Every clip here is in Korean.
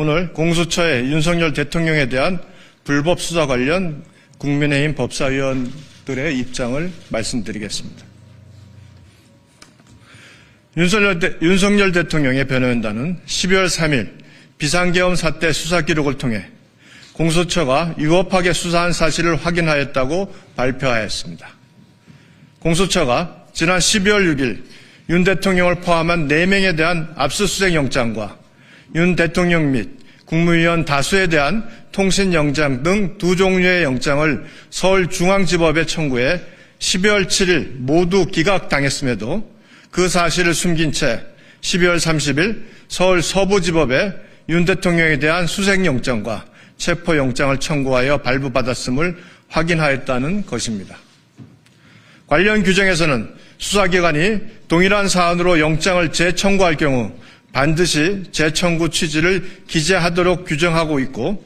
오늘 공수처의 윤석열 대통령에 대한 불법 수사 관련 국민의힘 법사위원들의 입장을 말씀드리겠습니다. 윤석열, 대, 윤석열 대통령의 변호연단은 12월 3일 비상계엄 사태 수사 기록을 통해 공수처가 유업하게 수사한 사실을 확인하였다고 발표하였습니다. 공수처가 지난 12월 6일 윤 대통령을 포함한 4명에 대한 압수수색 영장과 윤 대통령 및 국무위원 다수에 대한 통신영장 등 두 종류의 영장을 서울중앙지법에 청구해 12월 7일 모두 기각당했음에도 그 사실을 숨긴 채 12월 30일 서울 서부지법에 윤 대통령에 대한 수색영장과 체포영장을 청구하여 발부받았음을 확인하였다는 것입니다. 관련 규정에서는 수사기관이 동일한 사안으로 영장을 재청구할 경우 반드시 재청구 취지를 기재하도록 규정하고 있고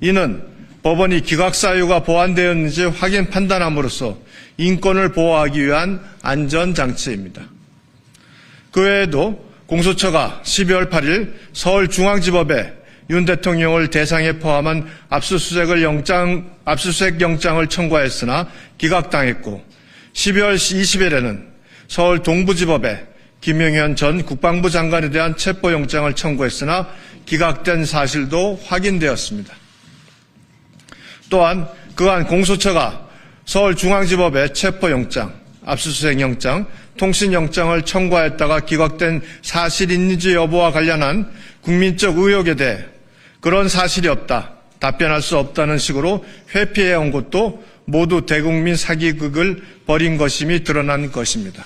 이는 법원이 기각 사유가 보완되었는지 확인 판단함으로써 인권을 보호하기 위한 안전장치입니다. 그 외에도 공수처가 12월 8일 서울중앙지법에 윤 대통령을 대상에 포함한 압수수색을 영장, 압수수색 영장을 청구하였으나 기각당했고 12월 20일에는 서울 동부지법에 김영현 전 국방부 장관에 대한 체포영장을 청구했으나 기각된 사실도 확인되었습니다. 또한 그간 공수처가 서울중앙지법에 체포영장, 압수수색영장, 통신영장을 청구하였다가 기각된 사실 있는지 여부와 관련한 국민적 의혹에 대해 그런 사실이 없다, 답변할 수 없다는 식으로 회피해온 것도 모두 대국민 사기극을 벌인 것임이 드러난 것입니다.